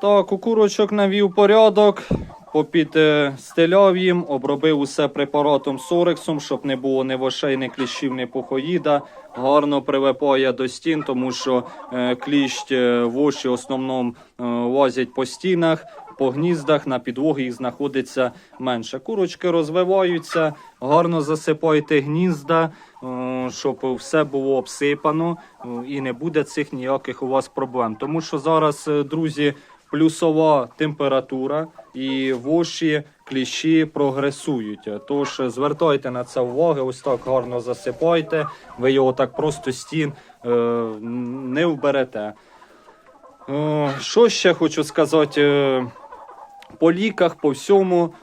Так, у курочок навів порядок, попід стеляв їм, обробив усе препаратом Сорексом, щоб не було ні вошей, ні кліщів, ні пухоїда. Гарно привипає до стін, тому що е, кліщ е, воші в основному е, лазять по стінах, по гніздах, на підлогі їх знаходиться менше. Курочки розвиваються, гарно засипайте гнізда, щоб все було обсипано і не буде цих ніяких у вас проблем. Тому що зараз, друзі, плюсова температура і воші, кліщі прогресують. Тож е, звертайте на це увагу, ось так гарно засипайте. Ви його так просто стін е, не вберете. Е, Що ще хочу сказати? По ліках, по всьому.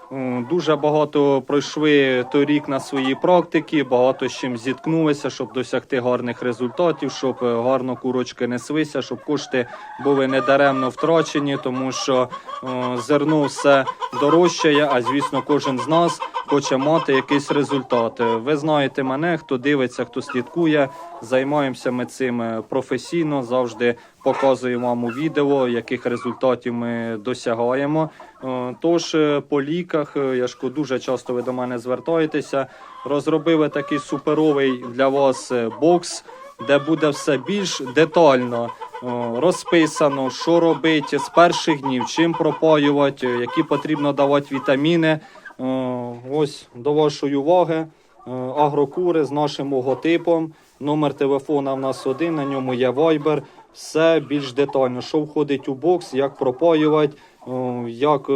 Дуже багато пройшли торік на своїй практиці, багато з чим зіткнулися, щоб досягти гарних результатів, щоб е, гарно курочки неслися, щоб кошти були недаремно втрачені, тому що е, зерно все дорожчає, а звісно, кожен з нас хоче мати якийсь результат. Ви знаєте мене, хто дивиться, хто слідкує. Займаємося ми цим е, професійно. Завжди показуємо вам у відео, яких результатів ми досягаємо. Е, Тож е, по ліках, я ж дуже часто ви до мене звертаєтеся. Розробили такий суперовий для вас бокс, де буде все більш детально розписано, що робити з перших днів, чим пропаювати, які потрібно давати вітаміни. Е, Ось до вашої уваги. е, Агрокури з нашим логотипом. Номер телефона в нас один, на ньому є Viber. Все більш детально, що входить у бокс, як пропаювати, е, як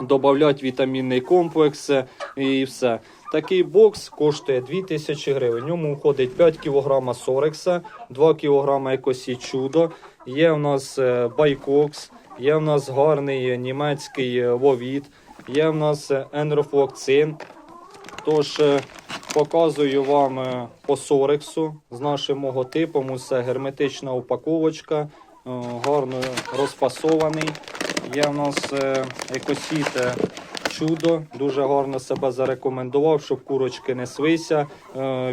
додати вітамінний комплекс і все. Такий бокс коштує 2000 гривень. В ньому входить 5 кг сорекса, 2 кг екосі чудо. Є у нас байкокс, є у нас гарний німецький вовіт, є у нас е, енрофлокцин. Тож е, показую вам е, по сорексу з нашим логотипом. Усе герметична упаковочка, гарно розфасований. Є в нас екосіт чудо, дуже гарно себе зарекомендував, щоб курочки неслися.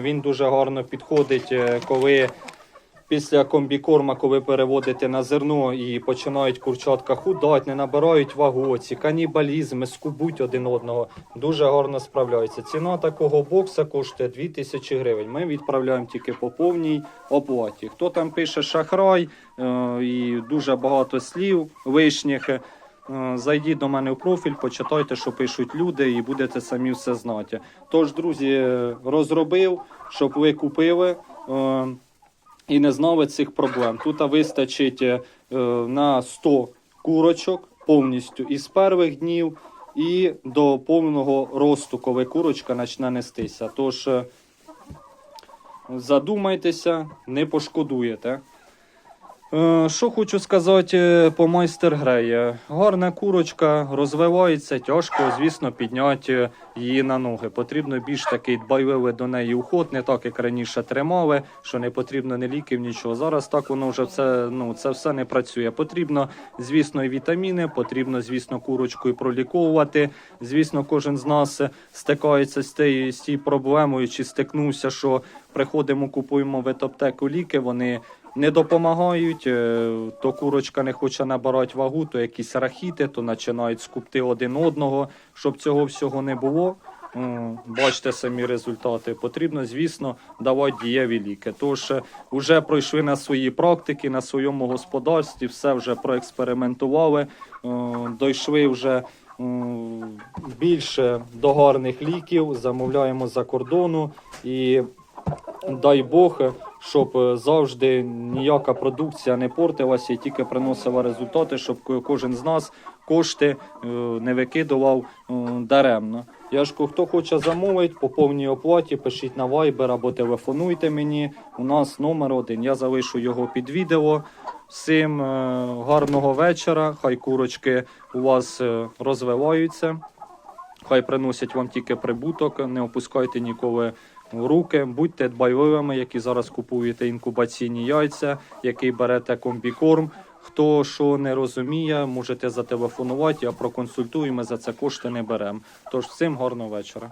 Він дуже гарно підходить, коли після комбікорма, коли переводите на зерно і починають курчатка худати, не набирають вагу, ці канібалізми, скубуть один одного. Дуже гарно справляються. Ціна такого бокса коштує 2000 гривень. Ми відправляємо тільки по повній оплаті. Хто там пише шахрай е, і дуже багато слів вишніх. е, Зайдіть до мене в профіль, почитайте, що пишуть люди, і будете самі все знати. Тож, друзі, е, розробив, щоб ви купили. Е, і не знали цих проблем. Тут вистачить е, на 100 курочок повністю із перших днів і до повного росту, коли курочка почне нестися. Тож е, задумайтеся, не пошкодуєте. Е, Що хочу сказати е, по майстер греї. Гарна курочка розвивається, тяжко, звісно, підняти її на ноги. Потрібно більш такий дбайливий до неї уход, не так як раніше тримали, що не потрібно ні ліків, нічого. Зараз так воно вже все, ну, це все не працює. Потрібно, звісно, і вітаміни, потрібно, звісно, курочку і проліковувати. Звісно, кожен з нас стикається з тією з тією проблемою, чи стикнувся, що приходимо, купуємо в ветаптеку ліки, вони не допомагають, е, то курочка не хоче набирати вагу, то якісь рахіти, то починають скупти один одного. Щоб цього всього не було, бачите самі результати. Потрібно, звісно, давати дієві ліки. Тож вже пройшли на свої практики, на своєму господарстві, все вже проекспериментували, е, дійшли вже. Більше до гарних ліків замовляємо за кордону і дай Бог, щоб е, завжди ніяка продукція не портилася і тільки приносила результати, щоб кожен з нас кошти е, не викидував е, даремно. Я ж хто хоче замовити по повній оплаті, пишіть на Viber або телефонуйте мені. У нас номер один. Я залишу його під відео. Всім гарного вечора. Хай курочки у вас розвиваються. Хай приносять вам тільки прибуток, не опускайте ніколи руки, будьте дбайливими, які зараз купуєте інкубаційні яйця, який берете комбікорм. Хто що не розуміє, можете зателефонувати, я проконсультую, ми за це кошти не беремо. Тож всім гарного вечора.